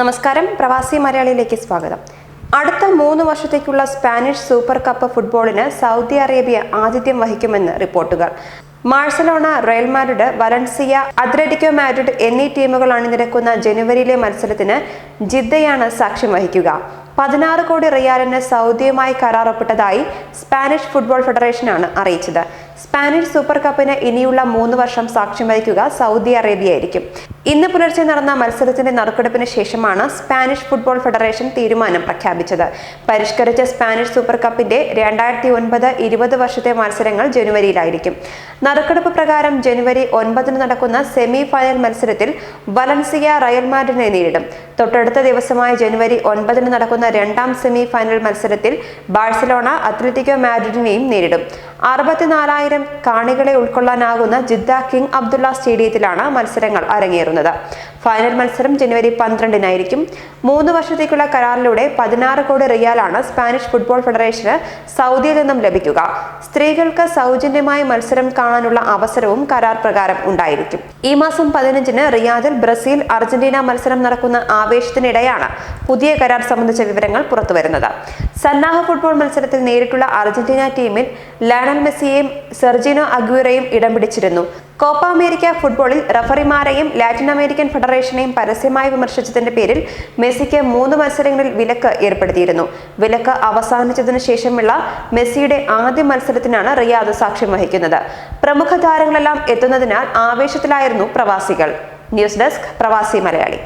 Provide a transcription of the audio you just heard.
നമസ്കാരം. പ്രവാസി മലയാളിയിലേക്ക് സ്വാഗതം. അടുത്ത മൂന്ന് വർഷത്തേക്കുള്ള സ്പാനിഷ് സൂപ്പർ കപ്പ് ഫുട്ബോളിന് സൗദി അറേബ്യ ആതിഥ്യം വഹിക്കുമെന്ന് റിപ്പോർട്ടുകൾ. Barcelona Real Madrid Valencia Atletico Madrid എന്നീ ടീമുകൾ അണിനിരക്കുന്ന ജനുവരിയിലെ മത്സരത്തിന് ജിദ്ദയാണ് സാക്ഷ്യം വഹിക്കുക. പതിനാറ് കോടി റിയാലിന് സൗദിയുമായി കരാറൊപ്പിട്ടതായി സ്പാനിഷ് ഫുട്ബോൾ ഫെഡറേഷനാണ് അറിയിച്ചത്. സ്പാനിഷ് സൂപ്പർ കപ്പിന് ഇനിയുള്ള മൂന്ന് വർഷം സാക്ഷ്യം വഹിക്കുക സൗദി അറേബ്യ ആയിരിക്കും ഇന്ന് പുലർച്ചെ നടന്ന മത്സരത്തിന്റെ നറുക്കെടുപ്പിന് ശേഷമാണ് സ്പാനിഷ് ഫുട്ബോൾ ഫെഡറേഷൻ തീരുമാനം പ്രഖ്യാപിച്ചത്. പരിഷ്കരിച്ച സ്പാനിഷ് സൂപ്പർ കപ്പിന്റെ രണ്ടായിരത്തി ഒൻപത് ഇരുപത് വർഷത്തെ മത്സരങ്ങൾ ജനുവരിയിലായിരിക്കും. നറുക്കെടുപ്പ് പ്രകാരം ജനുവരി ഒൻപതിന് നടക്കുന്ന സെമി ഫൈനൽ മത്സരത്തിൽ വലൻസിയ റയൽ മാഡ്രിഡിനെ നേരിടും. തൊട്ടടുത്ത ദിവസമായ ജനുവരി ഒൻപതിന് നടക്കുന്ന രണ്ടാം സെമി ഫൈനൽ മത്സരത്തിൽ ബാഴ്സലോണ അത്ലറ്റിക്കോ മാഡ്രിഡിനെയും നേരിടും. അറുപത്തിനാലായിരം കാണികളെ ഉൾക്കൊള്ളാനാകുന്ന ജിദ്ദ കിങ് അബ്ദുള്ള സ്റ്റേഡിയത്തിലാണ് മത്സരങ്ങൾ അരങ്ങേറുന്നത്. ഫൈനൽ മത്സരം ജനുവരി പന്ത്രണ്ടിനായിരിക്കും. മൂന്ന് വർഷത്തേക്കുള്ള കരാറിലൂടെ പതിനാറ് കോടി റിയാലാണ് സ്പാനിഷ് ഫുട്ബോൾ ഫെഡറേഷന് സൗദിയിൽ നിന്നും ലഭിക്കുക. സ്ത്രീകൾക്ക് സൗജന്യമായ മത്സരം കാണാനുള്ള അവസരവും കരാർ പ്രകാരം ഉണ്ടായിരിക്കും. ഈ മാസം പതിനഞ്ചിന് റിയാദിൽ ബ്രസീൽ അർജന്റീന മത്സരം നടക്കുന്ന ആവേശത്തിനിടെയാണ് പുതിയ കരാർ സംബന്ധിച്ച വിവരങ്ങൾ പുറത്തുവരുന്നത്. സന്നാഹ ഫുട്ബോൾ മത്സരത്തിൽ നേരിട്ടുള്ള അർജന്റീന ടീമിൽ ലയണൽ മെസ്സിയെയും സെർജിനോ അഗ്യൂറയും ഇടം പിടിച്ചിരുന്നു. കോപ്പ അമേരിക്ക ഫുട്ബോളിൽ റഫറിമാരെയും ലാറ്റിൻ അമേരിക്കൻ ഫെഡറേഷനെയും പരസ്യമായി വിമർശിച്ചതിന്റെ പേരിൽ മെസ്സിക്ക് മൂന്ന് മത്സരങ്ങളിൽ വിലക്ക് ഏർപ്പെടുത്തിയിരുന്നു. വിലക്ക് അവസാനിച്ചതിനു ശേഷമുള്ള മെസ്സിയുടെ ആദ്യ മത്സരത്തിനാണ് റിയാദ് സാക്ഷ്യം വഹിക്കുന്നത്. പ്രമുഖ താരങ്ങളെല്ലാം എത്തുന്നതിനാൽ ആവേശത്തിലായിരുന്നു പ്രവാസികൾ. ന്യൂസ് ഡെസ്ക് പ്രവാസി മലയാളി.